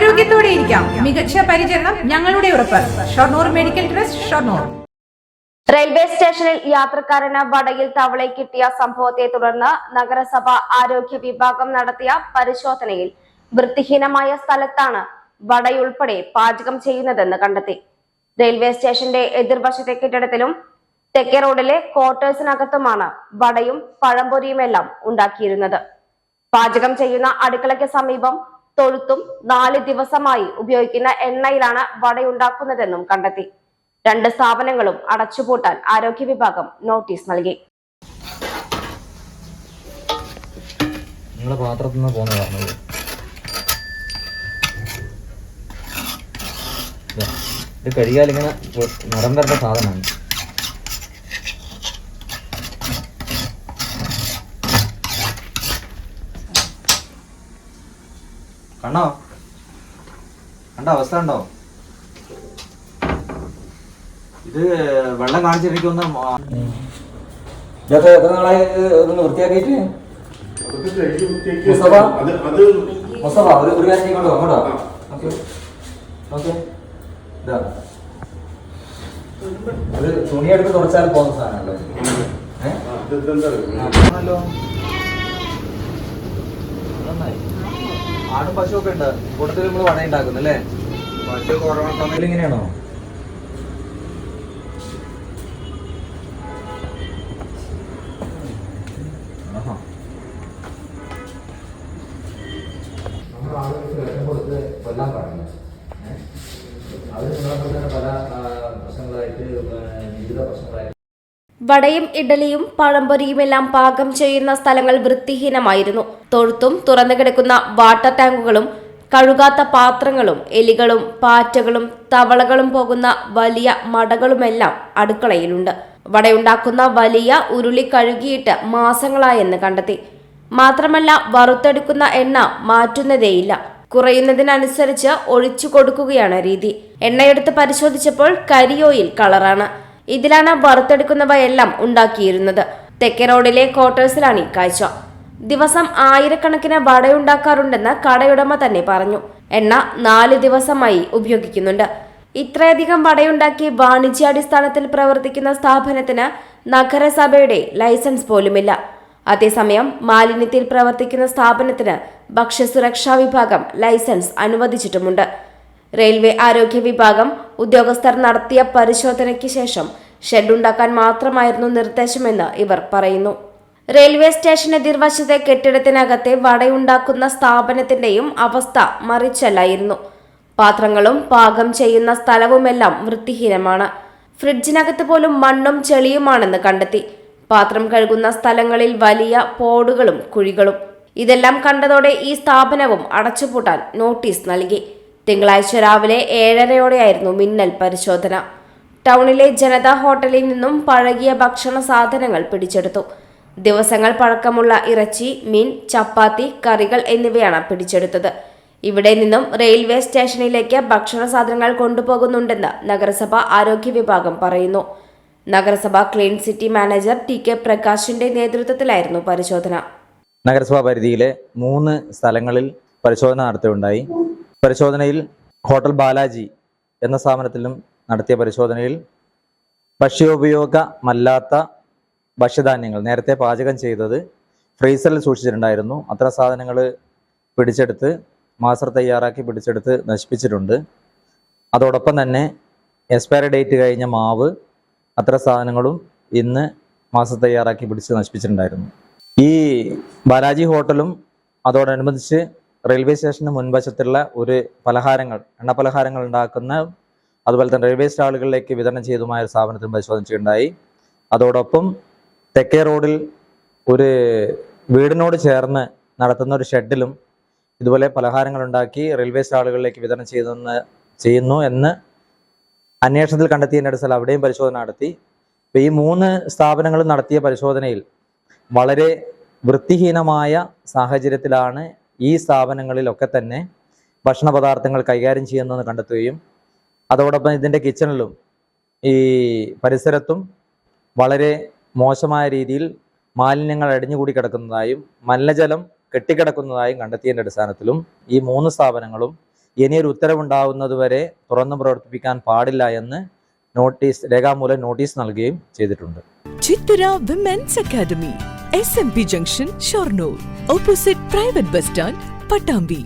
ആരോഗ്യത്തോടെ ഇരിക്കാം. മികച്ച പരിചരണം ഞങ്ങളുടെ ഉറപ്പ്. Shoranur medical trust Shoranur. Railway സ്റ്റേഷനിൽ യാത്രക്കാരന് വടയിൽ തവളെ കിട്ടിയ സംഭവത്തെ തുടർന്ന് നഗരസഭ ആരോഗ്യ വിഭാഗം നടത്തിയ പരിശോധനയിൽ വൃത്തിഹീനമായ സ്ഥലത്താണ് വടയുൾപ്പെടെ പാചകം ചെയ്യുന്നതെന്ന് കണ്ടെത്തി. റെയിൽവേ സ്റ്റേഷന്റെ എതിർവശത്തെ കെട്ടിടത്തിലും തെക്കേ റോഡിലെ ക്വാർട്ടേഴ്സിനകത്തുമാണ് വടയും പഴംപൊരിയുമെല്ലാം ഉണ്ടാക്കിയിരുന്നത്. പാചകം ചെയ്യുന്ന അടുക്കളയ്ക്ക് സമീപം തൊഴുത്തും നാല് ദിവസമായി ഉപയോഗിക്കുന്ന എണ്ണയിലാണ് വടയുണ്ടാക്കുന്നതെന്നും കണ്ടെത്തി. രണ്ട് സ്ഥാപനങ്ങളും അടച്ചുപൂട്ടാൻ ആരോഗ്യ വിഭാഗം നോട്ടീസ് നൽകി. നിങ്ങളെ ഇത് കഴുകിയാൽ ഇങ്ങനെ നിറം സാധനമാണ്. കണ്ടോ? കണ്ട? അവസ്ഥ ഉണ്ടോ ഇത് വെള്ളം കാണിച്ചിരിക്കുന്ന ഇതൊക്കെ എത്ര നാളായി ഇതൊന്ന് വൃത്തിയാക്കിയിട്ട്? മുസ്തഫ? അത് അത് മുസ്തഫ ഒരു ഒരു കാര്യം ഇങ്ങോട്ടോ അങ്ങോട്ടോ? ഓക്കെ ഓക്കെ ഇതാ. ഒരു തുണിയെടുത്ത് തുടച്ചാൽ പോകുന്ന സാധനമല്ലേ? ഏഹ് ആടും ഒക്കെ ഉണ്ട്. കൂട്ടത്തിൽ നമ്മൾ വട ഉണ്ടാക്കുന്നു അല്ലേ? പശു കൊറോണ സമയത്ത് ഇങ്ങനെയാണോ? കൊല്ലാൻ പാടില്ല ഏ? അത് നിങ്ങളെ പല പ്രശ്നങ്ങളായിട്ട് വിവിധ പ്രശ്നങ്ങളായിട്ട് വടയും ഇഡലിയും പഴംപൊരിയുമെല്ലാം പാകം ചെയ്യുന്ന സ്ഥലങ്ങൾ വൃത്തിഹീനമായിരുന്നു. തൊഴുത്തും തുറന്നു കിടക്കുന്ന വാട്ടർ ടാങ്കുകളും കഴുകാത്ത പാത്രങ്ങളും എലികളും പാറ്റകളും തവളകളും പോകുന്ന വലിയ മടകളുമെല്ലാം അടുക്കളയിലുണ്ട്. വടയുണ്ടാക്കുന്ന വലിയ ഉരുളി കഴുകിയിട്ട് മാസങ്ങളായെന്ന് കണ്ടെത്തി. മാത്രമല്ല വറുത്തെടുക്കുന്ന എണ്ണ മാറ്റുന്നതേയില്ല. കുറയുന്നതിനനുസരിച്ച് ഒഴിച്ചു കൊടുക്കുകയാണ് രീതി. എണ്ണയെടുത്ത് പരിശോധിച്ചപ്പോൾ കരിയോയിൽ കളറാണ്. ഇതിലാണ് വറുത്തെടുക്കുന്നവയെല്ലാം ഉണ്ടാക്കിയിരുന്നത്. തെക്കേ റോഡിലെ ക്വാർട്ടേഴ്സിലാണ് ഈ കാഴ്ച. ദിവസം ആയിരക്കണക്കിന് വടയുണ്ടാക്കാറുണ്ടെന്ന് കടയുടമ തന്നെ പറഞ്ഞു. എണ്ണ നാല് ദിവസമായി ഉപയോഗിക്കുന്നുണ്ട്. ഇത്രയധികം വടയുണ്ടാക്കി വാണിജ്യാടിസ്ഥാനത്തിൽ പ്രവർത്തിക്കുന്ന സ്ഥാപനത്തിന് നഗരസഭയുടെ ലൈസൻസ് പോലുമില്ല. അതേസമയം മാലിന്യത്തിൽ പ്രവർത്തിക്കുന്ന സ്ഥാപനത്തിന് ഭക്ഷ്യസുരക്ഷാ വിഭാഗം ലൈസൻസ് അനുവദിച്ചിട്ടുമുണ്ട്. റെയിൽവേ ആരോഗ്യ വിഭാഗം ഉദ്യോഗസ്ഥർ നടത്തിയ പരിശോധനയ്ക്ക് ശേഷം ഷെഡുണ്ടാക്കാൻ മാത്രമായിരുന്നു നിർദ്ദേശമെന്ന് ഇവർ പറയുന്നു. റെയിൽവേ സ്റ്റേഷൻ എതിർവശത്തെ കെട്ടിടത്തിനകത്തെ വടയുണ്ടാക്കുന്ന സ്ഥാപനത്തിന്റെയും അവസ്ഥ മറിച്ചല്ലായിരുന്നു. പാത്രങ്ങളും പാകം ചെയ്യുന്ന സ്ഥലവുമെല്ലാം വൃത്തിഹീനമാണ്. ഫ്രിഡ്ജിനകത്ത് പോലും മണ്ണും ചെളിയുമാണെന്ന് കണ്ടെത്തി. പാത്രം കഴുകുന്ന സ്ഥലങ്ങളിൽ വലിയ പോടുകളും കുഴികളും. ഇതെല്ലാം കണ്ടതോടെ ഈ സ്ഥാപനവും അടച്ചുപൂട്ടാൻ നോട്ടീസ് നൽകി. തിങ്കളാഴ്ച രാവിലെ ഏഴരയോടെയായിരുന്നു മിന്നൽ പരിശോധന. ടൗണിലെ ജനതാ ഹോട്ടലിൽ നിന്നും പഴകിയ ഭക്ഷണ സാധനങ്ങൾ പിടിച്ചെടുത്തു. ദിവസങ്ങൾ പഴക്കമുള്ള ഇറച്ചി മീൻ ചപ്പാത്തി കറികൾ എന്നിവയാണ് പിടിച്ചെടുത്തത്. ഇവിടെ നിന്നും റെയിൽവേ സ്റ്റേഷനിലേക്ക് ഭക്ഷണ സാധനങ്ങൾ കൊണ്ടുപോകുന്നുണ്ടെന്ന് നഗരസഭ ആരോഗ്യ വിഭാഗം പറയുന്നു. നഗരസഭ clean city manager T K പ്രകാശിന്റെ നേതൃത്വത്തിലായിരുന്നു പരിശോധന. നഗരസഭാ പരിധിയിലെ മൂന്ന് സ്ഥലങ്ങളിൽ പരിശോധന നടത്തുകയുണ്ടായി. പരിശോധനയിൽ ഹോട്ടൽ ബാലാജി എന്ന സ്ഥാപനത്തിലും നടത്തിയ പരിശോധനയിൽ ഭക്ഷ്യോപയോഗമല്ലാത്ത ഭക്ഷ്യധാന്യങ്ങൾ നേരത്തെ പാചകം ചെയ്തത് ഫ്രീസറിൽ സൂക്ഷിച്ചിട്ടുണ്ടായിരുന്നു. അത്തരം സാധനങ്ങൾ പിടിച്ചെടുത്ത് മാസ്റ്റർ തയ്യാറാക്കി പിടിച്ചെടുത്ത് നശിപ്പിച്ചിട്ടുണ്ട്. അതോടൊപ്പം തന്നെ എക്സ്പയറി ഡേറ്റ് കഴിഞ്ഞ മാവ് അത്ര സാധനങ്ങളും ഇന്ന് മാസം തയ്യാറാക്കി പിടിച്ച് നശിപ്പിച്ചിട്ടുണ്ടായിരുന്നു. ഈ ബാലാജി ഹോട്ടലും അതോടനുബന്ധിച്ച് റെയിൽവേ സ്റ്റേഷന് മുൻവശത്തുള്ള ഒരു പലഹാരങ്ങൾ എണ്ണ പലഹാരങ്ങൾ ഉണ്ടാക്കുന്ന അതുപോലെ തന്നെ റെയിൽവേ സ്റ്റാളുകളിലേക്ക് വിതരണം ചെയ്തതുമായ ഒരു സ്ഥാപനത്തിനും പരിശോധിച്ചിട്ടുണ്ടായി. അതോടൊപ്പം തെക്കേ റോഡിൽ ഒരു വീടിനോട് ചേർന്ന് നടത്തുന്ന ഒരു ഷെഡിലും ഇതുപോലെ പലഹാരങ്ങൾ ഉണ്ടാക്കി റെയിൽവേ സ്റ്റാളുകളിലേക്ക് വിതരണം ചെയ്തെന്ന് ചെയ്യുന്നു എന്ന് അന്വേഷണത്തിൽ കണ്ടെത്തിയതിന്റെ സ്ഥലം അവിടെയും പരിശോധന നടത്തി. ഈ മൂന്ന് സ്ഥാപനങ്ങളും നടത്തിയ പരിശോധനയിൽ വളരെ വൃത്തിഹീനമായ സാഹചര്യത്തിലാണ് ഈ സ്ഥാപനങ്ങളിലൊക്കെ തന്നെ ഭക്ഷണ പദാർത്ഥങ്ങൾ കൈകാര്യം ചെയ്യുന്നതെന്ന് കണ്ടെത്തുകയും അതോടൊപ്പം ഇതിന്റെ കിച്ചണിലും ഈ പരിസരത്തും വളരെ മോശമായ രീതിയിൽ മാലിന്യങ്ങൾ അടിഞ്ഞുകൂടി കിടക്കുന്നതായും മലിനജലം കെട്ടിക്കിടക്കുന്നതായും കണ്ടെത്തിയതിന്റെ അടിസ്ഥാനത്തിലും ഈ മൂന്ന് സ്ഥാപനങ്ങളും ഇനിയൊരു ഉത്തരവുണ്ടാവുന്നതുവരെ തുറന്നു പ്രവർത്തിപ്പിക്കാൻ പാടില്ല എന്ന് നോട്ടീസ് രേഖാമൂലം നോട്ടീസ് നൽകുകയും ചെയ്തിട്ടുണ്ട്. Chithara women's academy S M P junction Shoranur opposite private bus stand Pattambi